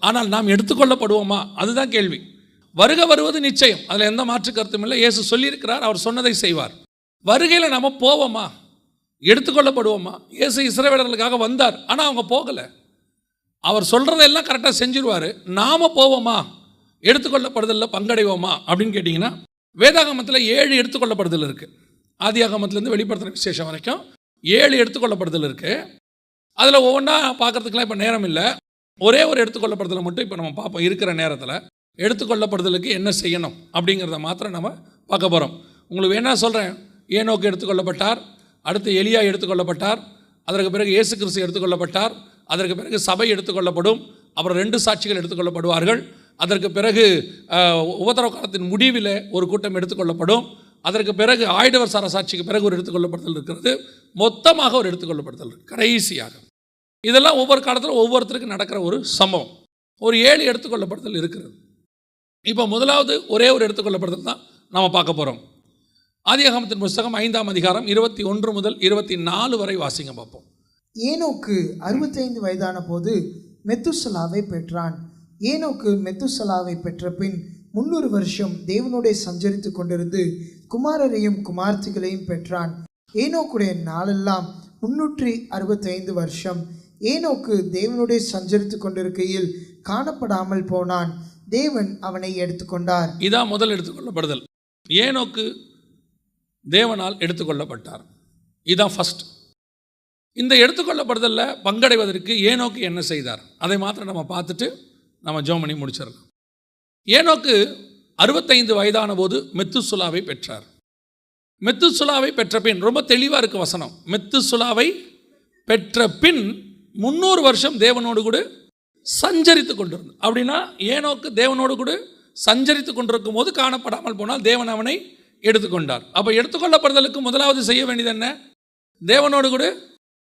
ஆனால் நாம் எடுத்துக்கொள்ளப்படுவோமா? அதுதான் கேள்வி. வருக வருவது நிச்சயம். அதில் எந்த மாற்று கருத்தும் இல்லை. இயேசு சொல்லியிருக்கிறார் அவர் சொன்னதை செய்வார். வருகையில் நம்ம போவோமா? எடுத்துக்கொள்ளப்படுவோமா? இயேசு இஸ்ரவேலர்களுக்காக வந்தார் ஆனால் அவங்க போகலை. அவர் சொல்கிறதெல்லாம் கரெக்டாக செஞ்சிருவார். நாம் போவோமா? எடுத்துக்கொள்ளப்படுதலில் பங்கடைவோமா? அப்படின்னு கேட்டிங்கன்னா வேதாகமத்தில் ஏழு எடுத்துக்கொள்ளப்படுதல் இருக்குது ஆதியாகமத்துலேருந்து வெளிப்படுத்துகிற விசேஷம் வரைக்கும் ஏழு எடுத்துக்கொள்ளப்படுதல் இருக்குது அதில் ஒவ்வொன்றா பார்க்குறதுக்குலாம் இப்போ நேரம் இல்லை. ஒரே ஒரு எடுத்துக்கொள்ளப்படுதலை மட்டும் இப்போ நம்ம பார்ப்போம். இருக்கிற நேரத்தில் எடுத்துக்கொள்ளப்படுதலுக்கு என்ன செய்யணும் அப்படிங்கிறத மாத்திரம் நம்ம பார்க்க போகிறோம் உங்களுக்கு வேணா சொல்கிறேன் ஏனோக்கு எடுத்துக்கொள்ளப்பட்டார் அடுத்து எலியா எடுத்துக்கொள்ளப்பட்டார் அதற்கு பிறகு இயேசு கிறிஸ்து எடுத்துக்கொள்ளப்பட்டார் அதற்கு பிறகு சபை எடுத்துக்கொள்ளப்படும் அப்புறம் ரெண்டு சாட்சிகள் எடுத்துக்கொள்ளப்படுவார்கள் அதற்கு பிறகு அஹ், காலத்தின் முடிவில் ஒரு கூட்டம் எடுத்துக்கொள்ளப்படும் அதற்கு பிறகு ஆயுடவர் சார சாட்சிக்கு பிறகு ஒரு எடுத்துக்கொள்ளப்படுதல் இருக்கிறது. மொத்தமாக ஒரு எடுத்துக்கொள்ளப்படுதல் கடைசியாக. இதெல்லாம் ஒவ்வொரு காலத்தில் ஒவ்வொருத்தருக்கும் நடக்கிற ஒரு சம்பவம். ஒரு ஏழு எடுத்துக்கொள்ளப்படுதல் இருக்கிறது. இப்போ முதலாவது ஒரே ஒரு எடுத்துக்கொள்ளப்படுதல் தான் நம்ம பார்க்க போகிறோம் ஆதியாகமத்தின் புஸ்தகம் ஐந்தாம் அதிகாரம் இருபத்தி ஒன்று முதல் இருபத்தி நாலு வரை வாசிங்க பார்ப்போம். ஏனோக்கு அறுபத்தைந்து வயதான போது மெத்துசலாவை பெற்றான். ஏனோக்கு மெத்துசலாவை பெற்ற பின் முன்னூறு வருஷம் தேவனோடே சஞ்சரித்து கொண்டிருந்து குமாரரையும் குமார்த்திகளையும் பெற்றான். ஏனோக்குடைய நாளெல்லாம் முன்னூற்றி அறுபத்தைந்து வருஷம் ஏனோக்கு தேவனுடைய சஞ்சரித்து கொண்டிருக்கையில் காணப்படாமல் போனான். தேவன் அவனை எடுத்துக்கொண்டார். இதான் முதல் எடுத்துக்கொள்ளப்படுதல். ஏனோக்கு தேவனால் எடுத்துக்கொள்ளப்பட்டார். இதான் ஃபஸ்ட் இந்த எடுத்துக்கொள்ளப்படுதலில் பங்கடைவதற்கு ஏனோக்கு என்ன செய்தார்? அதை மாத்திரம் நம்ம பார்த்துட்டு நம்ம ஜோமணி முடிச்சிடலாம். ஏனோக்கு அறுபத்தைந்து வயதான போது மெத்துசுலாவை பெற்றார். மெத்துசுலாவை பெற்ற பின் ரொம்ப தெளிவாக இருக்கு வசனம். மெத்துசுலாவை பெற்ற பின் முந்நூறு வருஷம் தேவனோடு கூட சஞ்சரித்து கொண்டிருந்தது. அப்படின்னா ஏனோக்கு தேவனோடு கூட சஞ்சரித்து கொண்டிருக்கும் போது காணப்படாமல் போனால் தேவன் அவனை எடுத்துக்கொண்டார். அப்போ எடுத்துக்கொள்ளப்படுதலுக்கு முதலாவது செய்ய வேண்டியது என்ன? தேவனோடு கூட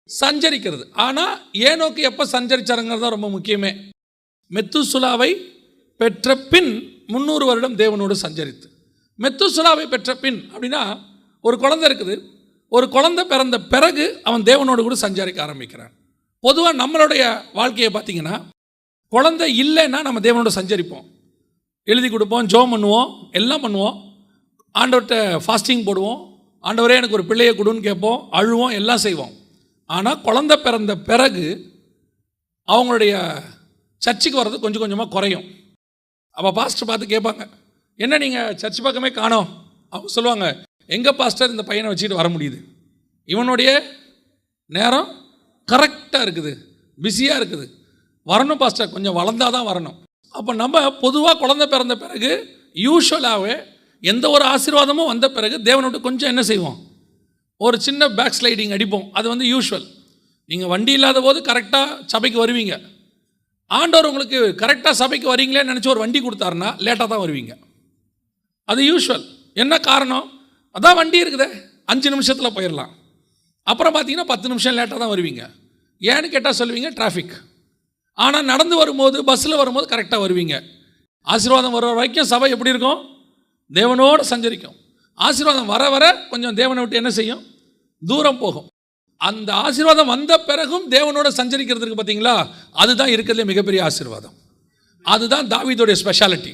சஞ்சரிக்கிறது. ஆனால் ஏனோக்கு எப்போ சஞ்சரிச்சாருங்கிறது தான் ரொம்ப முக்கியமே. மெத்துசுலாவை பெற்ற பின் முந்நூறு வருடம் தேவனோடு சஞ்சரித்து. மெத்துசுலாவை பெற்ற பின் அப்படின்னா ஒரு குழந்தை இருக்குது. ஒரு குழந்தை பிறந்த பிறகு அவன் தேவனோடு கூட சஞ்சரிக்க ஆரம்பிக்கிறான். பொதுவாக நம்மளுடைய வாழ்க்கையை பார்த்தீங்கன்னா குழந்தை இல்லைன்னா நம்ம தேவனோட சஞ்சரிப்போம். எழுதி கொடுப்போம் ஜோம் பண்ணுவோம் எல்லாம் பண்ணுவோம். ஆண்டவர்கிட்ட ஃபாஸ்டிங் போடுவோம். ஆண்டவரே எனக்கு ஒரு பிள்ளையை கொடுன்னு கேட்போம் அழுவோம் எல்லாம் செய்வோம். ஆனால் குழந்த பிறந்த பிறகு அவங்களுடைய சர்ச்சுக்கு வர்றது கொஞ்சம் கொஞ்சமாக குறையும். அப்போ பாஸ்டர் பார்த்து கேட்பாங்க என்ன நீங்கள் சர்ச் பக்கமே காணோம்? அவங்க சொல்லுவாங்க எங்கள் பாஸ்டர் இந்த பையனை வச்சுக்கிட்டு வர முடியுது? இவனுடைய நேரம் கரெக்டாக இருக்குது. பிஸியாக இருக்குது. வரணும் பாஸ்டர். கொஞ்சம் வளர்ந்தாதான் தான் வரணும். அப்போ நம்ம பொதுவாக குழந்த பிறந்த பிறகு யூஸ்வலாகவே எந்த ஒரு ஆசீர்வாதமும் வந்த பிறகு தேவனோட கொஞ்சம் என்ன செய்வோம்? ஒரு சின்ன பேக் ஸ்லைடிங் அடிப்போம். அது வந்து யூஷுவல் நீங்கள் வண்டி இல்லாத போது கரெக்டாக சபைக்கு வருவீங்க. ஆண்டவர் உங்களுக்கு கரெக்டாக சபைக்கு வரீங்களே நினச்சி ஒரு வண்டி கொடுத்தாருன்னா லேட்டாக தான் வருவீங்க. அது யூஷுவல் என்ன காரணம்? அதான் வண்டி இருக்குதே. அஞ்சு நிமிஷத்தில் போயிடலாம் அப்புறம் பார்த்தீங்கன்னா பத்து நிமிஷம் லேட்டாக தான் வருவீங்க. ஏன்னு கேட்டால் சொல்லுவீங்க டிராஃபிக் ஆனால் நடந்து வரும்போது பஸ்ஸில் வரும்போது கரெக்டாக வருவீங்க. ஆசீர்வாதம் வர வரைக்கும் சபை எப்படி இருக்கும்? தேவனோடு சஞ்சரிக்கும். ஆசீர்வாதம் வர வர கொஞ்சம் தேவனை விட்டு என்ன செய்யும்? தூரம் போகும். அந்த ஆசீர்வாதம் வந்த பிறகும் தேவனோட சஞ்சரிக்கிறதுக்கு பார்த்தீங்களா அதுதான் இருக்கிறதுலே மிகப்பெரிய ஆசீர்வாதம். அதுதான் தாவிதோடைய ஸ்பெஷாலிட்டி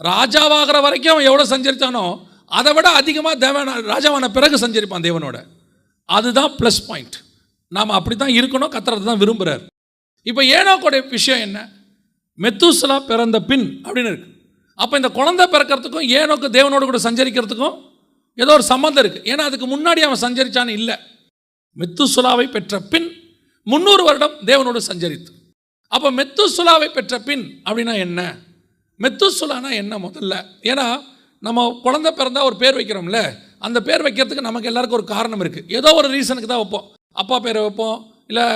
ராஜாவாகிற வரைக்கும் அவன் எவ்வளோ சஞ்சரித்தானோ அதை விட அதிகமாக தேவன ராஜாவான பிறகு சஞ்சரிப்பான் தேவனோட. அதுதான் ப்ளஸ் பாயிண்ட் நாம் அப்படி தான் இருக்கணும் கத்துறது தான் விரும்புகிறார் இப்போ ஏனோக்கோடைய விஷயம் என்ன? மெத்துசலா பிறந்த பின் அப்படின்னு இருக்கு. அப்போ இந்த குழந்தை பிறக்கிறதுக்கும் ஏனோக்கு தேவனோடு கூட சஞ்சரிக்கிறதுக்கும் ஏதோ ஒரு சம்மந்தம் இருக்குது ஏன்னா அதுக்கு முன்னாடி அவன் சஞ்சரித்தான்னு இல்லை. மெத்துசுலாவை பெற்ற பின் முந்நூறு வருடம் தேவனோடு சஞ்சரித்து. அப்போ மெத்துசுலாவை பெற்ற பின் அப்படின்னா என்ன? மெத்துசுலானா என்ன முதல்ல? ஏன்னா நம்ம குழந்தை பிறந்தா ஒரு பேர் வைக்கிறோம்ல. அந்த பேர் வைக்கிறதுக்கு நமக்கு எல்லாருக்கும் ஒரு காரணம் இருக்குது ஏதோ ஒரு ரீசனுக்கு தான் வைப்போம். அப்பா பேரை வைப்போம் இல்லை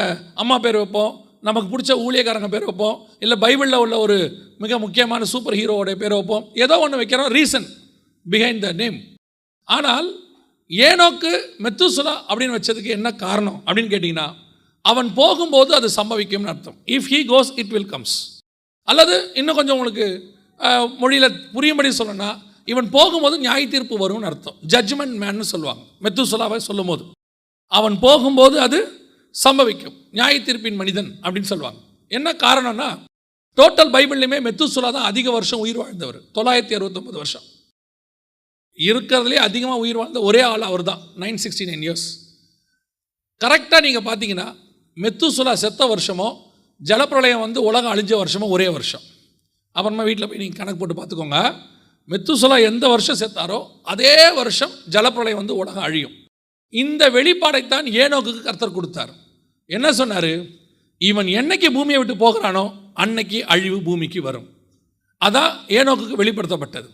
அம்மா பேர் வைப்போம் நமக்கு பிடிச்ச ஊழியக்காரங்க பேர் வைப்போம் இல்லை பைபிளில் உள்ள ஒரு மிக முக்கியமான சூப்பர் ஹீரோவோடைய பேர் வைப்போம். ஏதோ ஒன்று வைக்கிறோம் ரீசன் பிஹைண்ட் த நேம் ஆனால் ஏனோக்கு மெத்துசுலா அப்படின்னு வச்சதுக்கு என்ன காரணம் அப்படின்னு கேட்டிங்கன்னா அவன் போகும்போது அது சம்பவிக்கும்னு அர்த்தம். If he goes it will comes அல்லது இன்னும் கொஞ்சம் உங்களுக்கு மொழியில் புரியும்படி சொல்லணும்னா இவன் போகும்போது நியாய தீர்ப்பு வரும்னு அர்த்தம். ஜட்ஜ்மெண்ட் மேன்னு சொல்லுவாங்க. மெத்துசுலாவை சொல்லும்போது. அவன் போகும்போது அது சம்பவிக்கும். நியாய தீர்ப்பின் மனிதன் அப்படின்னு சொல்லுவாங்க. என்ன காரணம்னா டோட்டல் பைபிள்லையுமே மெத்துசுலா தான் அதிக வருஷம் உயிர் வாழ்ந்தவர். தொள்ளாயிரத்தி அறுபத்தொம்பது வருஷம். இருக்கிறதுலே அதிகமாக உயிர் வாழ்ந்த ஒரே ஆள் அவர் தான் நைன் சிக்ஸ்டி நைன் இயர்ஸ் கரெக்டாக நீங்கள் பார்த்தீங்கன்னா மெத்துசுலா செத்த வருஷமோ ஜலப்பிரளயம் வந்து உலகம் அழிஞ்ச வருஷமோ ஒரே வருஷம். அப்புறமா வீட்டில் போய் நீங்கள் கணக்கு போட்டு பார்த்துக்கோங்க மெத்துசுலா எந்த வருஷம் செத்தாரோ அதே வருஷம் ஜலப்பிரளயம் வந்து உலகம் அழியும். இந்த வெளிப்பாடைத்தான் ஏனோக்குக்கு கர்த்தர் கொடுத்தார். என்ன சொன்னார்? இவன் என்னைக்கு பூமியை விட்டு போகிறானோ அன்னைக்கு அழிவு பூமிக்கு வரும். அதான் ஏனோக்குக்கு வெளிப்படுத்தப்பட்டது.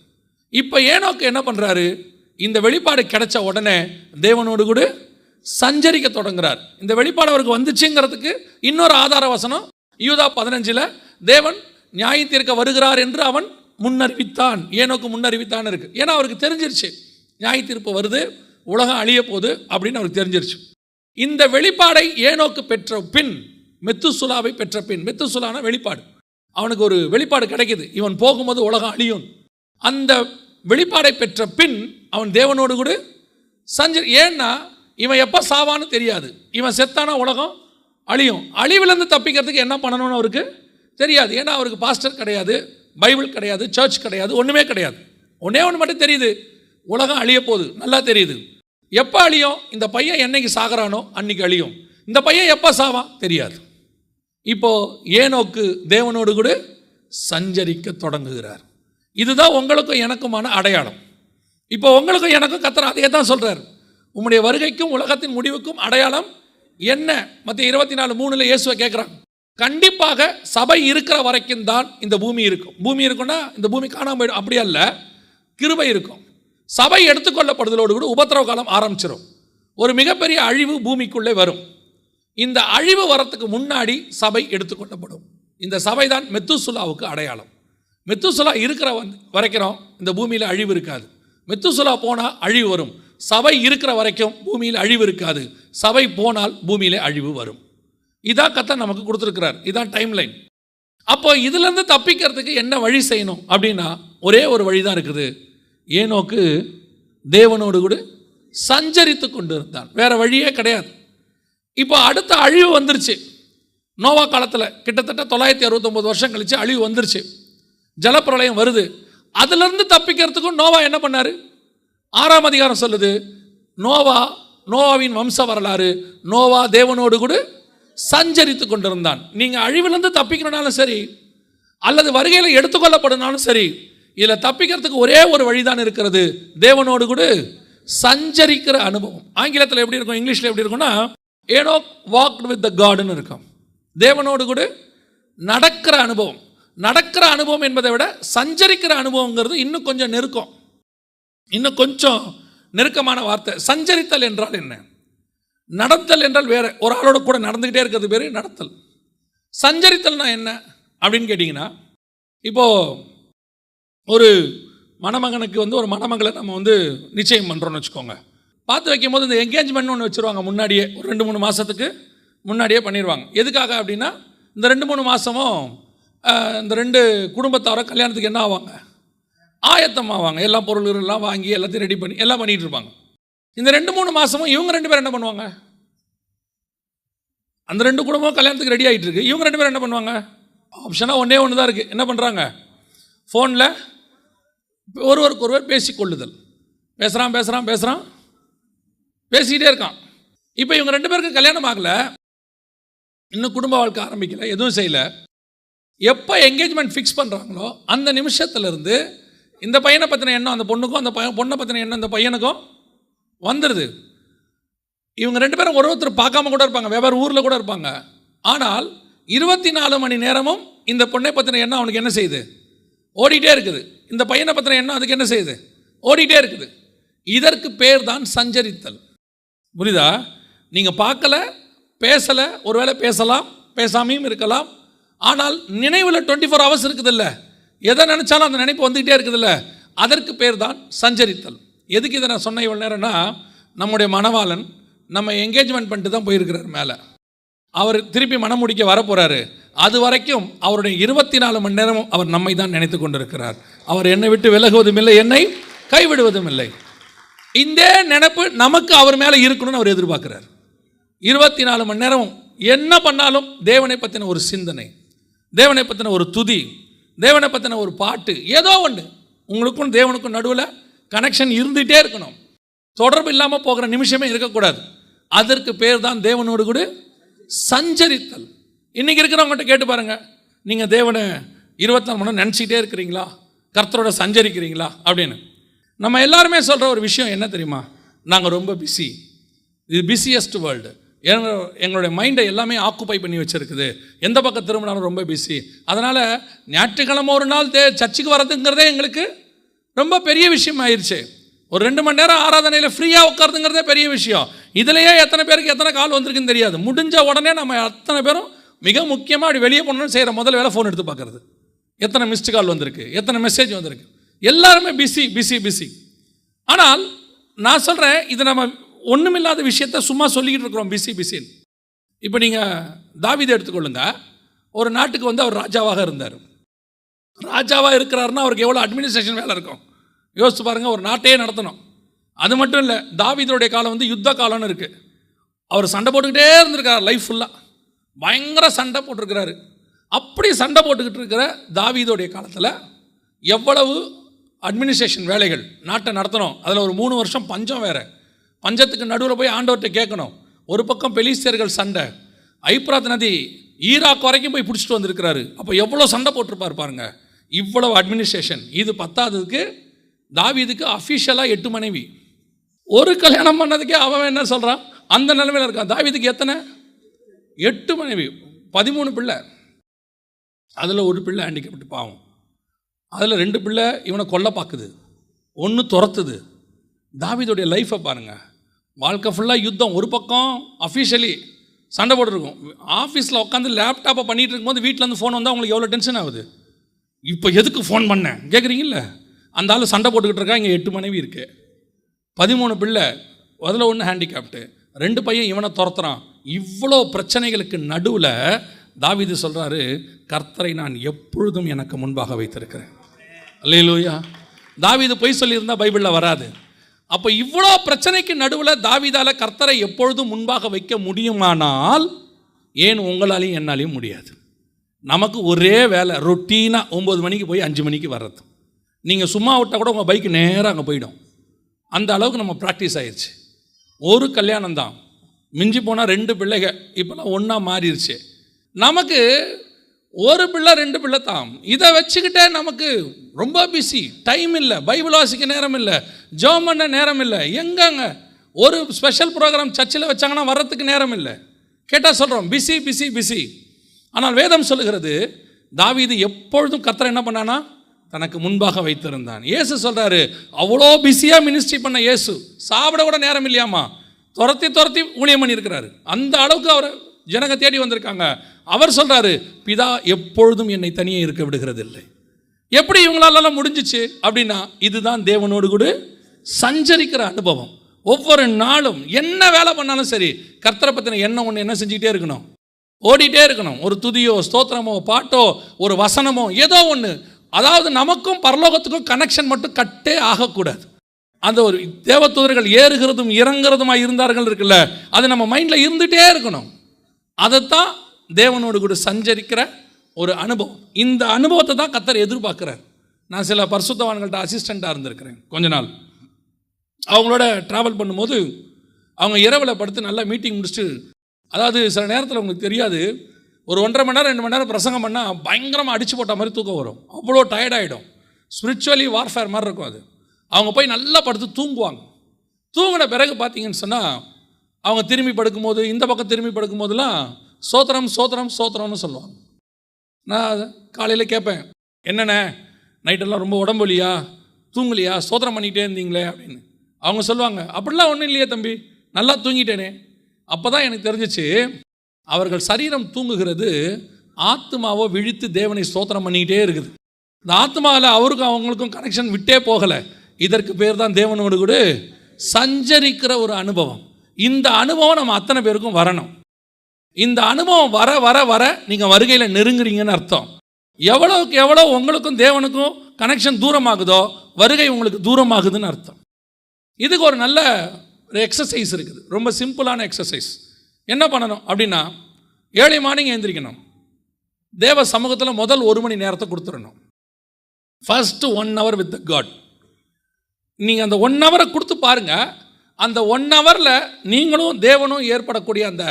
இப்போ ஏனோக்கு என்ன பண்ணுறாரு இந்த வெளிப்பாடு கிடைச்ச உடனே தேவனோடு கூட சஞ்சரிக்க தொடங்குறார். இந்த வெளிப்பாடு அவருக்கு வந்துச்சுங்கிறதுக்கு இன்னொரு ஆதார வசனம் யூதா பதினஞ்சில் தேவன் நியாயத்திற்க வருகிறார் என்று அவன் முன்னறிவித்தான். ஏனோக்கு முன்னறிவித்தான் இருக்கு. ஏன்னா அவருக்கு தெரிஞ்சிருச்சு. நியாய வருது. உலகம் அழிய போகுது அப்படின்னு அவருக்கு தெரிஞ்சிருச்சு. இந்த வெளிப்பாடை ஏனோக்கு பெற்ற பின் மெத்துசுலாவை பெற்ற பின் மெத்துசுலான வெளிப்பாடு. அவனுக்கு ஒரு வெளிப்பாடு கிடைக்கிது. இவன் போகும்போது உலகம் அழியும். அந்த வெளிப்பாடை பெற்ற பின் அவன் தேவனோடு கூட சஞ்சரி ஏன்னா இவன் எப்போ சாவான்னு தெரியாது. இவன் செத்தானா உலகம் அழியும். அழிவிலேருந்து தப்பிக்கிறதுக்கு என்ன பண்ணணும்னு அவருக்கு தெரியாது. ஏன்னா அவருக்கு பாஸ்டர் கிடையாது பைபிள் கிடையாது சர்ச் கிடையாது ஒன்றுமே கிடையாது. ஒன்றே ஒன்று மட்டும் தெரியுது. உலகம் அழிய போகுது நல்லா தெரியுது. எப்போ அழியும்? இந்த பையன் என்னைக்கு சாகிறானோ அன்னைக்கு அழியும். இந்த பையன் எப்போ சாவான்? தெரியாது. இப்போது ஏனோக்கு தேவனோடு கூட சஞ்சரிக்க தொடங்குகிறார். இதுதான் உங்களுக்கும் எனக்குமான அடையாளம். இப்போ உங்களுக்கும் எனக்கும் கத்துற அதே தான் சொல்கிறார் உம்முடைய வருகைக்கும் உலகத்தின் முடிவுக்கும் அடையாளம் என்ன? மற்ற இருபத்தி நாலு மூணில் இயேசுவை கேட்குறாங்க கண்டிப்பாக சபை இருக்கிற வரைக்கும் தான் இந்த பூமி இருக்கும். பூமி இருக்குன்னா இந்த பூமி காணாம போயிடும். அப்படி அல்ல. கிருபை இருக்கும். சபை எடுத்துக்கொள்ளப்படுதலோடு கூட உபத்திரவ காலம் ஆரம்பிச்சிடும் ஒரு மிகப்பெரிய அழிவு பூமிக்குள்ளே வரும். இந்த அழிவு வரத்துக்கு முன்னாடி சபை எடுத்துக்கொள்ளப்படும். இந்த சபை தான் மெத்துசுலாவுக்கு அடையாளம். மெத்துசுலா இருக்கிற வந் வரைக்கிறோம் இந்த பூமியில் அழிவு இருக்காது. மெத்துசுலா போனால் அழிவு வரும். சபை இருக்கிற வரைக்கும் பூமியில் அழிவு இருக்காது. சபை போனால் பூமியிலே அழிவு வரும். இதான் கத்தை நமக்கு கொடுத்துருக்கிறார். இதான் டைம் லைன் அப்போ இதுலேருந்து தப்பிக்கிறதுக்கு என்ன வழி செய்யணும் அப்படின்னா ஒரே ஒரு வழி தான் இருக்குது. ஏனோக்கு தேவனோடு கூட சஞ்சரித்து கொண்டு இருந்தான் வேற வழியே கிடையாது. இப்போ அடுத்த அழிவு வந்துருச்சு. நோவா காலத்தில் கிட்டத்தட்ட தொள்ளாயிரத்தி அறுபத்தொம்போது வருஷம் கழிச்சு அழிவு வந்துருச்சு. ஜலப்பிரளயம் வருது. அதுலேருந்து தப்பிக்கிறதுக்கும் நோவா என்ன பண்ணார்? ஆறாம் அதிகாரம் சொல்லுது நோவா நோவாவின் வம்ச வரலாறு நோவா தேவனோடு கூட சஞ்சரித்து கொண்டிருந்தான். நீங்கள் அழிவிலிருந்து தப்பிக்கணும்னாலும் சரி அல்லது வருகையில் எடுத்துக்கொள்ளப்படுனாலும் சரி இதில் தப்பிக்கிறதுக்கு ஒரே ஒரு வழிதான் இருக்கிறது. தேவனோடு கூட சஞ்சரிக்கிற அனுபவம். ஆங்கிலத்தில் எப்படி இருக்கும் இங்கிலீஷில் எப்படி இருக்கும்னா ஏனோ வாக் வித் த காடுன்னு இருக்கும். தேவனோடு கூட நடக்கிற அனுபவம். நடக்கிற அனுபவம் என்பதை விட சஞ்சரிக்கிற அனுபவங்கிறது இன்னும் கொஞ்சம் நெருக்கம். இன்னும் கொஞ்சம் நெருக்கமான வார்த்தை. சஞ்சரித்தல் என்றால் என்ன? நடத்தல் என்றால் வேற. ஒரு ஆளோட கூட நடந்துக்கிட்டே இருக்கிறது பேர் நடத்தல். சஞ்சரித்தல்னா என்ன அப்படின்னு கேட்டிங்கன்னா இப்போது ஒரு மணமகனுக்கு வந்து ஒரு மணமகளை நம்ம வந்து நிச்சயம் பண்ணுறோன்னு வச்சுக்கோங்க. பார்த்து வைக்கும்போது இந்த என்கேஜ்மெண்ட் ஒன்று வச்சுருவாங்க முன்னாடியே ஒரு ரெண்டு மூணு மாதத்துக்கு முன்னாடியே பண்ணிடுவாங்க எதுக்காக அப்படின்னா இந்த ரெண்டு மூணு மாதமும் இந்த ரெண்டு குடும்பத்தார கல்யாணத்துக்கு என்ன ஆவாங்க? ஆயத்தம் ஆவாங்க. எல்லா பொருள்களெல்லாம் வாங்கி எல்லாத்தையும் ரெடி பண்ணி எல்லாம் பண்ணிகிட்டு இருப்பாங்க. இந்த ரெண்டு மூணு மாதமும் இவங்க ரெண்டு பேரும் என்ன பண்ணுவாங்க? அந்த ரெண்டு குடும்பம் கல்யாணத்துக்கு ரெடி ஆகிட்டு இருக்கு. இவங்க ரெண்டு பேரும் என்ன பண்ணுவாங்க? ஆப்ஷனாக ஒன்றே ஒன்று தான் இருக்குது என்ன பண்ணுறாங்க ஃபோனில் ஒருவருக்கு ஒருவர் பேசிக்கொள்ளுதல். பேசுகிறான் பேசுகிறான் பேசுகிறான் பேசிக்கிட்டே இருக்கான். இப்போ இவங்க ரெண்டு பேருக்கும் கல்யாணம் ஆகலை. இன்னும் குடும்ப வாழ்க்கை ஆரம்பிக்கலை எதுவும் செய்யலை. எப்போ என்கேஜ்மெண்ட் ஃபிக்ஸ் பண்ணுறாங்களோ அந்த நிமிஷத்துலேருந்து இந்த பையனை பற்றின எண்ணம் அந்த பொண்ணுக்கும் அந்த பையன் பொண்ணை பற்றின எண்ணம் அந்த பையனுக்கும் வந்துடுது இவங்க ரெண்டு பேரும் ஒரு ஒருத்தர் பார்க்காம கூட இருப்பாங்க வெவ்வேறு ஊரில் கூட இருப்பாங்க. ஆனால் இருபத்தி நாலு மணி நேரமும் இந்த பொண்ணை பற்றின எண்ணம் அவனுக்கு என்ன செய்யுது? ஓடிட்டே இருக்குது. இந்த பையனை பற்றின எண்ணம் அதுக்கு என்ன செய்யுது? ஓடிட்டே இருக்குது. இதற்கு பேர் தான் சஞ்சரித்தல். புரியுதா? நீங்கள் பார்க்கல பேசலை ஒருவேளை பேசலாம் பேசாமையும் இருக்கலாம். ஆனால் நினைவில் டுவெண்ட்டி ஃபோர் ஹவர்ஸ் இருக்குதுல்ல. எதை நினச்சாலும் அந்த நினைப்பு வந்துக்கிட்டே இருக்குதுல்ல. அதற்கு பேர் தான் சஞ்சரித்தல். எதுக்கு இதை நான் சொன்ன இவ்வளோ நேரம்னா நம்முடைய மணவாளன் நம்ம என்கேஜ்மெண்ட் பண்ணிட்டு தான் போயிருக்கிறார் மேலே. அவர் திருப்பி மனம் முடிக்க வரப்போகிறாரு அது வரைக்கும் அவருடைய இருபத்தி நாலு மணி நேரமும் அவர் நம்மை தான் நினைத்து கொண்டிருக்கிறார். அவர் என்னை விட்டு விலகுவதும் இல்லை என்னை கைவிடுவதும் இல்லை. இந்த நினைப்பு நமக்கு அவர் மேலே இருக்கணும்னு அவர் எதிர்பார்க்கிறார். இருபத்தி நாலு மணி நேரமும் என்ன பண்ணாலும் தேவனை பற்றின ஒரு சிந்தனை தேவனை பற்றின ஒரு துதி தேவனை பற்றின ஒரு பாட்டு ஏதோ ஒன்று. உங்களுக்கும் தேவனுக்கும் நடுவில் கனெக்ஷன் இருந்துகிட்டே இருக்கணும். தொடர்பு இல்லாமல் போகிற நிமிஷமே இருக்கக்கூடாது. அதற்கு பேர் தான் தேவனோடு கூட சஞ்சரித்தல். இன்றைக்கி இருக்கிறவங்ககிட்ட கேட்டு பாருங்கள் நீங்கள் தேவனை இருபத்தாறு மணி நேரம் நினச்சிக்கிட்டே இருக்கிறீங்களா? கர்த்தரோட சஞ்சரிக்கிறீங்களா? அப்படின்னு. நம்ம எல்லாருமே சொல்கிற ஒரு விஷயம் என்ன தெரியுமா? நாங்கள் ரொம்ப பிஸி இது பிஸியஸ்ட் வேர்ல்டு எங்களுடைய மைண்டை எல்லாமே ஆக்குப்பை பண்ணி வச்சுருக்குது. எந்த பக்கம் திரும்பினாலும் ரொம்ப பிஸி அதனால் ஞாயிற்றுக்கிழமை ஒரு நாள் தே சர்ச்சுக்கு வரதுங்கிறதே எங்களுக்கு ரொம்ப பெரிய விஷயம் ஆயிடுச்சு ஒரு ரெண்டு மணி நேரம் ஆராதனையில் ஃப்ரீயாக உட்காருதுங்கிறதே பெரிய விஷயம். இதுலேயே எத்தனை பேருக்கு எத்தனை கால் வந்திருக்குன்னு தெரியாது. முடிஞ்ச உடனே நம்ம அத்தனை பேரும் மிக முக்கியமாக அப்படி வெளியே போகணும்னு செய்கிற முதல் வேலை ஃபோன் எடுத்து பார்க்குறது. எத்தனை மிஸ்டு கால் வந்திருக்கு எத்தனை மெசேஜ் வந்திருக்கு. எல்லாருமே பிஸி பிஸி பிஸி ஆனால் நான் சொல்கிறேன் இது நம்ம ஒன்றுமில்லாத விஷயத்த சும்மா சொல்லிக்கிட்டு இருக்கிறோம் பிஸி பிஸின்னு இப்போ நீங்கள் தாவீதை எடுத்துக்கொள்ளுங்க. ஒரு நாட்டுக்கு வந்து அவர் ராஜாவாக இருந்தார். ராஜாவாக இருக்கிறாருன்னா அவருக்கு எவ்வளோ அட்மினிஸ்ட்ரேஷன் வேலை இருக்கும். யோசிச்சு பாருங்கள் ஒரு நாட்டையே நடத்தணும். அது மட்டும் இல்லை தாவீதோடைய காலம் வந்து யுத்த காலம்னு இருக்குது அவர் சண்டை போட்டுக்கிட்டே இருந்திருக்கார் லைஃப் ஃபுல்லாக பயங்கர சண்டை போட்டிருக்கிறாரு. அப்படி சண்டை போட்டுக்கிட்டு இருக்கிற தாவீதோடைய காலத்தில் எவ்வளவு அட்மினிஸ்ட்ரேஷன் வேலைகள் நாட்டை நடத்தணும். அதில் ஒரு மூணு வருஷம் பஞ்சம் வேறு. பஞ்சத்துக்கு நடுவில் போய் ஆண்டவர்கிட்ட கேட்கணும். ஒரு பக்கம் பெலிஸ்தியர்கள் சண்டை. ஐப்ராத் நதி ஈராக் வரைக்கும் போய் பிடிச்சிட்டு வந்திருக்கிறாரு. அப்போ எவ்வளோ சண்டை போட்டிருப்பார் பாருங்க. இவ்வளவு அட்மினிஸ்ட்ரேஷன் இது பத்தாததுக்கு தாவீதுக்கு அஃபிஷியலாக எட்டு மனைவி. ஒரு கல்யாணம் பண்ணதுக்கே அவன் என்ன சொல்கிறான் அந்த நிலைமையில் இருக்கான். தாவீதுக்கு எத்தனை? எட்டு மனைவி பதிமூணு பிள்ளை. அதில் ஒரு பிள்ளை ஹேண்டிகேப்ட் பாவம். அதில் ரெண்டு பிள்ளை இவனை கொல்ல பார்க்குது ஒன்று துரத்துது. தாவிதோடைய லைஃப்பை பாருங்கள் வாழ்க்கை ஃபுல்லாக யுத்தம். ஒரு பக்கம் அஃபிஷியலி சண்டை போட்டுருக்கும். ஆஃபீஸில் உட்காந்து லேப்டாப்பை பண்ணிகிட்டு இருக்கும்போது வீட்டிலேருந்து ஃபோன் வந்தால் உங்களுக்கு எவ்வளோ டென்ஷன் ஆகுது? இப்போ எதுக்கு ஃபோன் பண்ணேன்? கேட்குறீங்கல்ல அந்த ஆள் சண்டை போட்டுக்கிட்டு இருக்கா இங்கே எட்டு மனைவி இருக்குது பதிமூணு பிள்ளை அதில் ஒன்று ஹேண்டிகேப்டு ரெண்டு பையன் இவனை துரத்துறான். இவ்வளோ பிரச்சனைகளுக்கு நடுவில் தாவீது சொல்கிறாரு கர்த்தரை நான் எப்பொழுதும் எனக்கு முன்பாக வைத்திருக்கிறேன். அல்லேலூயா. தாவீது பொய் சொல்லியிருந்தால் பைபிளில் வராது. அப்போ இவ்வளோ பிரச்சனைக்கு நடுவில் தாவிதால் கர்த்தரை எப்பொழுதும் முன்பாக வைக்க முடியுமானால் ஏன் உங்களாலையும் என்னாலையும் முடியாது. நமக்கு ஒரே வேலை ரொட்டீனாக ஒம்பது மணிக்கு போய் அஞ்சு மணிக்கு வர்றது. நீங்கள் சும்மா விட்டால் கூட உங்கள் பைக்கு நேராக அங்கே போயிடும். அந்த அளவுக்கு நம்ம ப்ராக்டிஸ் ஆயிடுச்சு ஒரு கல்யாணம் தான் மிஞ்சி போனால் ரெண்டு பிள்ளைக. இப்போலாம் ஒன்றா மாறிடுச்சு நமக்கு ஒரு பிள்ளை ரெண்டு பிள்ளை தான் இதை வச்சுக்கிட்டே நமக்கு ரொம்ப பிஸி டைம் இல்லை. பைபிள் வாசிக்க நேரம் இல்லை. ஜோம் பண்ண நேரம் இல்லை. எங்கங்க? ஒரு ஸ்பெஷல் ப்ரோக்ராம் சர்ச்சில் வச்சாங்கன்னா வர்றதுக்கு நேரம் இல்லை. கேட்டால் சொல்கிறோம் பிஸி பிஸி பிஸி ஆனால் வேதம் சொல்லுகிறது தாவிது எப்பொழுதும் கத்தரை என்ன பண்ணானா தனக்கு முன்பாக வைத்திருந்தான். இயேசு சொல்கிறாரு அவ்வளோ பிஸியாக மினிஸ்ட்ரி பண்ண இயேசு. சாப்பிட கூட நேரம் இல்லையாமா துரத்தி துரத்தி ஊழியம் பண்ணியிருக்கிறாரு. அந்த அளவுக்கு அவர் ஜனங்க தேடி வந்திருக்காங்க. அவர் சொல்கிறாரு பிதா எப்பொழுதும் என்னை தனியே இருக்க விடுகிறதில்லை. எப்படி இவங்களாலலாம் முடிஞ்சிச்சு அப்படின்னா இதுதான் தேவனோடு கூட சஞ்சரிக்கிற அனுபவம். ஒவ்வொரு நாளும் என்ன வேலை பண்ணாலும் சரி கர்த்தரை பற்றின எண்ணம் ஒன்று என்ன செஞ்சுக்கிட்டே இருக்கணும்? ஓடிட்டே இருக்கணும். ஒரு துதியோ ஸ்தோத்திரமோ பாட்டோ ஒரு வசனமோ ஏதோ ஒன்று அதாவது நமக்கும் பரலோகத்துக்கும் கனெக்ஷன் மட்டும் கட்டே ஆகக்கூடாது. அந்த ஒரு தேவதூதர்கள் ஏறுகிறதும் இறங்குறதுமா இருந்தார்கள் இருக்குல்ல அது நம்ம மைண்டில் இருந்துகிட்டே இருக்கணும். அதைத்தான் தேவனோடு கூட சஞ்சரிக்கிற ஒரு அனுபவம். இந்த அனுபவத்தை தான் கத்தர் எதிர்பார்க்குறார். நான் சில பரிசுத்தவான்கள்ட்ட அசிஸ்டண்ட்டாக இருந்திருக்கிறேன் கொஞ்ச நாள். அவங்களோட ட்ராவல் பண்ணும்போது அவங்க இரவில் படுத்து நல்லா மீட்டிங் முடிச்சுட்டு அதாவது சில நேரத்தில் உங்களுக்கு தெரியாது ஒரு ஒன்றரை மணி நேரம் ரெண்டு மணி நேரம் பிரசங்கம் பண்ணால் பயங்கரமாக அடிச்சு போட்ட மாதிரி தூக்கம் வரும். அவ்வளோ டயர்டாகிடும் ஸ்பிரிச்சுவலி வார்ஃபேர் மாதிரி இருக்கும் அது. அவங்க போய் நல்லா படுத்து தூங்குவாங்க. தூங்கின பிறகு பார்த்தீங்கன்னு சொன்னால் அவங்க திரும்பி படுக்கும்போது இந்த பக்கம் திரும்பி படுக்கும்போதெல்லாம் சோத்திரம் சோத்திரம் சோத்திரம்னு சொல்லுவாங்க. நான் காலையில் கேட்பேன் என்னண்ணே நைட்டெல்லாம் ரொம்ப உடம்பு இல்லையா தூங்கலையா? சோத்திரம் பண்ணிக்கிட்டே இருந்தீங்களே? அப்படின்னு. அவங்க சொல்லுவாங்க அப்படிலாம் ஒன்றும் இல்லையே தம்பி நல்லா தூங்கிட்டேனே. அப்போ தான் எனக்கு தெரிஞ்சிச்சு அவர்கள் சரீரம் தூங்குகிறது ஆத்மாவோ விழித்து தேவனை சோத்திரம் பண்ணிக்கிட்டே இருக்குது. இந்த ஆத்மாவில் அவருக்கும் அவங்களுக்கும் கனெக்ஷன் விட்டே போகலை. இதற்கு பேர் தான் தேவனோடு கூட சஞ்சரிக்கிற ஒரு அனுபவம். இந்த அனுபவம் நம்ம அத்தனை பேருக்கும் வரணும். இந்த அனுபவம் வர வர வர நீங்கள் வருகையில் நெருங்குறீங்கன்னு அர்த்தம். எவ்வளோக்கு எவ்வளோ உங்களுக்கும் தேவனுக்கும் கனெக்ஷன் தூரமாகுதோ வருகை உங்களுக்கு தூரமாகுதுன்னு அர்த்தம். இதுக்கு ஒரு நல்ல ஒரு எக்ஸசைஸ் இருக்குது. ரொம்ப சிம்பிளான எக்ஸசைஸ் என்ன பண்ணணும் அப்படின்னா ஏழை மார்னிங் எழுந்திரிக்கணும் தேவ சமூகத்தில் முதல் ஒரு மணி நேரத்தை கொடுத்துடணும் first one hour with God நீங்கள் அந்த ஒன் ஹவரை கொடுத்து பாருங்கள் அந்த ஒன் ஹவரில் நீங்களும் தேவனும் ஏற்படக்கூடிய அந்த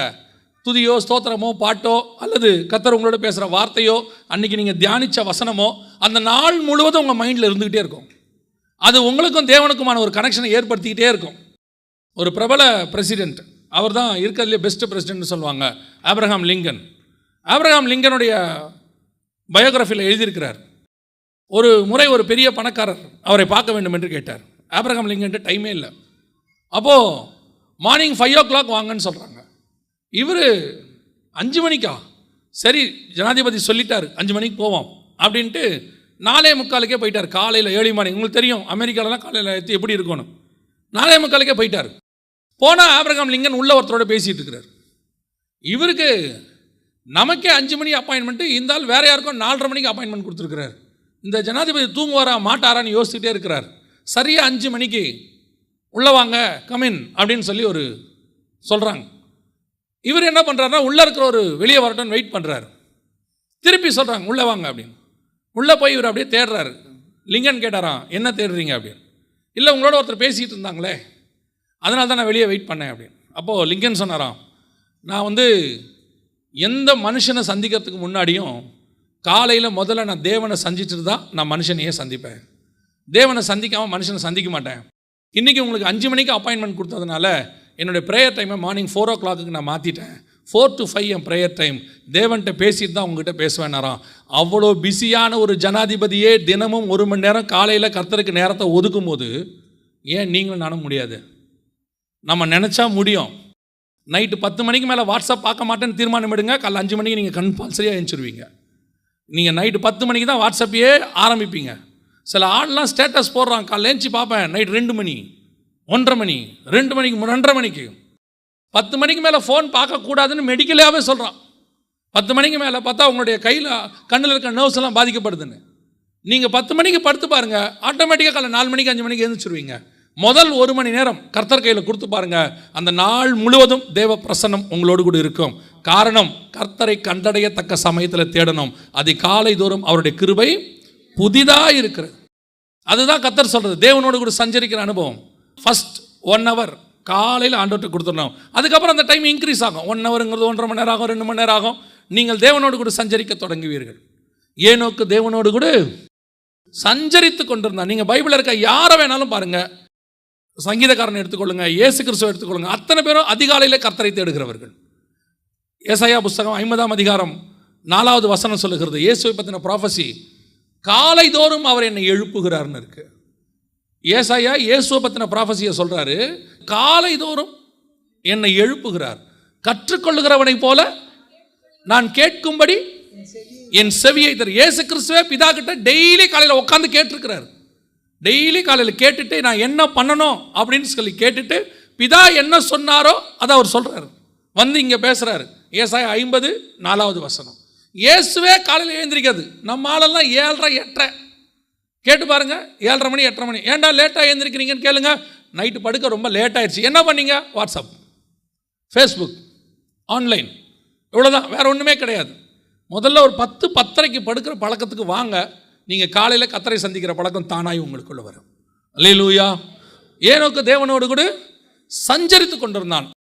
துதியோ ஸ்தோத்திரமோ பாட்டோ அல்லது கத்தர் உங்களோட பேசுகிற வார்த்தையோ அன்றைக்கி நீங்கள் தியானித்த வசனமோ அந்த நாள் முழுவதும் உங்கள் மைண்டில் இருந்துக்கிட்டே இருக்கும். அது உங்களுக்கும் தேவனுக்குமான ஒரு கனெக்ஷனை ஏற்படுத்திக்கிட்டே இருக்கும். ஒரு பிரபல பிரசிடெண்ட் அவர் தான் இருக்கிறதுலே பெஸ்ட் பிரசிடென்ட்னு சொல்லுவாங்க. Abraham Lincoln. ஆப்ரஹாம் லிங்கனுடைய பயோகிராஃபியில் எழுதியிருக்கிறார். ஒரு முறை ஒரு பெரிய பணக்காரர் அவரை பார்க்க வேண்டும் என்று கேட்டார். ஆப்ரஹாம் லிங்கன்ட்டு டைமே இல்லை. அப்போது மார்னிங் ஃபைவ் ஓ கிளாக் வாங்கன்னு சொல்கிறாங்க இவர் அஞ்சு மணிக்கா? சரி ஜனாதிபதி சொல்லிட்டார் அஞ்சு மணிக்கு போவோம் அப்படின்ட்டு நாலே முக்காலுக்கே போயிட்டார். காலையில் ஏழு மார்னிங் உங்களுக்கு தெரியும் அமெரிக்காவிலலாம் காலையில் எப்படி இருக்கணும். நாலே முக்காலுக்கே போயிட்டார். போனால் ஆப்ரஹாம் லிங்கன் உள்ள ஒருத்தரோட பேசிகிட்டு இருக்கிறார். இவருக்கு நமக்கே அஞ்சு மணி அப்பாயின்மெண்ட்டு இந்த ஆள் யாருக்கும் நாலரை மணிக்கு அப்பாயின்மெண்ட் கொடுத்துருக்கிறார். இந்த ஜனாதிபதி தூங்குவாரா மாட்டாரான்னு யோசிச்சுட்டே இருக்கிறார். சரியாக அஞ்சு மணிக்கு உள்ளே வாங்க கமின் அப்படின்னு சொல்லி ஒரு சொல்கிறாங்க இவர் என்ன பண்ணுறாருன்னா உள்ளே இருக்கிற ஒரு வெளியே வரட்டும்னு வெயிட் பண்ணுறாரு திருப்பி சொல்கிறாங்க உள்ளே வாங்க அப்படின்னு. உள்ளே போய் இவர் அப்படியே தேடுறாரு. லிங்கன் கேட்டாராம் என்ன தேடுறீங்க? அப்படின்னு. இல்லை உங்களோட ஒருத்தர் பேசிகிட்டு இருந்தாங்களே. அதனால தான் நான் வெளியே வெயிட் பண்ணேன் அப்படின்னு. அப்போது லிங்கன் சொன்னாராம் நான் வந்து எந்த மனுஷனை சந்திக்கிறதுக்கு முன்னாடியும் காலையில் முதல்ல நான் தேவனை சந்திச்சுட்டு தான் நான் மனுஷனையே சந்திப்பேன். தேவனை சந்திக்காமல் மனுஷனை சந்திக்க மாட்டேன். இன்றைக்கி உங்களுக்கு அஞ்சு மணிக்கு அப்பாயின்மெண்ட் கொடுத்ததுனால என்னுடைய ப்ரேயர் டைமை மார்னிங் ஃபோர் ஓ கிளாக்கு நான் மாற்றிட்டேன் ஃபோர் டு ஃபைவ் என் ப்ரேயர் டைம் தேவன்கிட்ட பேசிட்டு தான் உங்ககிட்ட பேசுவேனாராம் அவ்வளோ பிஸியான ஒரு ஜனாதிபதியே தினமும் ஒரு மணி நேரம் காலையில் கர்த்தருக்கு நேரத்தை ஒதுக்கும் போது ஏன் நீங்களும் நானும் முடியாது? நம்ம நினச்சா முடியும். நைட்டு பத்து மணிக்கு மேலே வாட்ஸ்அப் பார்க்க மாட்டேன்னு தீர்மானம் எடுங்க. காலைல அஞ்சு மணிக்கு நீங்கள் கம்பல்சரியாக எழுந்திருவீங்க நீங்கள் நைட்டு பத்து மணிக்கு தான் வாட்ஸ்அப்பையே ஆரம்பிப்பீங்க. சில ஆள்லாம் ஸ்டேட்டஸ் போடுறான். காலைல ஏஞ்சி பார்ப்பேன். நைட் ரெண்டு மணி ஒன்றரை மணி ரெண்டு மணிக்கு மு- ரெண்டரை மணிக்கு. பத்து மணிக்கு மேலே ஃபோன் பார்க்கக்கூடாதுன்னு மெடிக்கலாகவே சொல்கிறான் பத்து மணிக்கு மேலே பார்த்தா உங்களுடைய கையில் கண்ணில் இருக்க நர்வ்ஸ் எல்லாம் பாதிக்கப்படுதுன்னு. நீங்கள் பத்து மணிக்கு படுத்து பாருங்க. ஆட்டோமேட்டிக்காக காலை நாலு மணிக்கு அஞ்சு மணிக்கு எழுந்திரிச்சிருவீங்க முதல் ஒரு மணி நேரம் கர்த்தர் கையில் கொடுத்து பாருங்கள் அந்த நாள் முழுவதும் தேவ பிரசன்னம் உங்களோடு கூட இருக்கும். காரணம் கர்த்தரை கண்டடையத்தக்க சமயத்தில் தேடணும். அது காலை தோறும் அவருடைய கிருபை புதிதாக இருக்கிறது அதுதான் கத்தர் சொல்கிறது தேவனோடு கூட சஞ்சரிக்கிற அனுபவம். ஃபஸ்ட் ஒன் ஹவர் காலையில் ஆண்டோட்டு கொடுத்துடணும். அதுக்கப்புறம் அந்த டைம் இன்க்ரீஸ் ஆகும். ஒன் ஹவருங்கிறது ஒன்றரை மணி நேரம் ஆகும் ரெண்டு மணி நேரம் ஆகும். நீங்கள் தேவனோடு கூட சஞ்சரிக்க தொடங்குவீர்கள். ஏனோக்கு தேவனோடு கூட சஞ்சரித்து கொண்டிருந்தான் நீங்கள் பைபிளில் இருக்க யாரை வேணாலும் பாருங்கள் சங்கீதக்காரனை எடுத்துக்கொள்ளுங்க இயேசு கிறிஸ்துவை எடுத்துக்கொள்ளுங்க. அத்தனை பேரும் அதிகாலையில் கர்த்தரை தேடுகிறவர்கள். ஏசையா புஸ்தகம் ஐம்பதாம் அதிகாரம் நாலாவது வசனம் சொல்லுகிறது. இயேசுவை பற்றின ப்ராஃபசி காலை தோறும் அவர் என்னை எழுப்புகிறார்னு இருக்கு. ஏசாயா இயேசுவை பற்றின ப்ராஃபசியை சொல்கிறாரு காலை தோறும் என்னை எழுப்புகிறார். கற்றுக்கொள்ளுகிறவனைப் போல நான் கேட்கும்படி என் செவியை தரு. ஏசு கிறிஸ்துவே பிதா கிட்ட டெய்லி காலையில் உட்காந்து கேட்டிருக்கிறார். டெய்லி காலையில் கேட்டுட்டு நான் என்ன பண்ணணும்? அப்படின்னு சொல்லி கேட்டுட்டு பிதா என்ன சொன்னாரோ அதை அவர் சொல்கிறார் வந்து இங்கே பேசுகிறாரு ஏசாய ஐம்பது நாலாவது வசனம். இயேசுவே காலையில் எழுந்திரிக்காது. நம்ம ஆளெல்லாம் ஏழரை எட்டரை. கேட்டு பாருங்கள் ஏழரை மணி எட்டரை மணி. ஏன்டா லேட்டாக எழுந்திருக்கிறீங்கன்னு கேளுங்க. நைட்டு படுக்க ரொம்ப லேட் ஆயிடுச்சு. என்ன பண்ணீங்க? வாட்ஸ்அப் ஃபேஸ்புக் ஆன்லைன் இவ்வளோதான் வேற ஒன்றுமே கிடையாது. முதல்ல ஒரு பத்து பத்தரைக்கு படுக்கிற பழக்கத்துக்கு வாங்க. நீங்கள் காலையில் கத்தரை சந்திக்கிற பழக்கம் தானாய் உங்களுக்குள்ளே வரும். அல்லேலூயா ஏனோக்கு தேவனோடு கூட சஞ்சரித்து கொண்டிருந்தான்.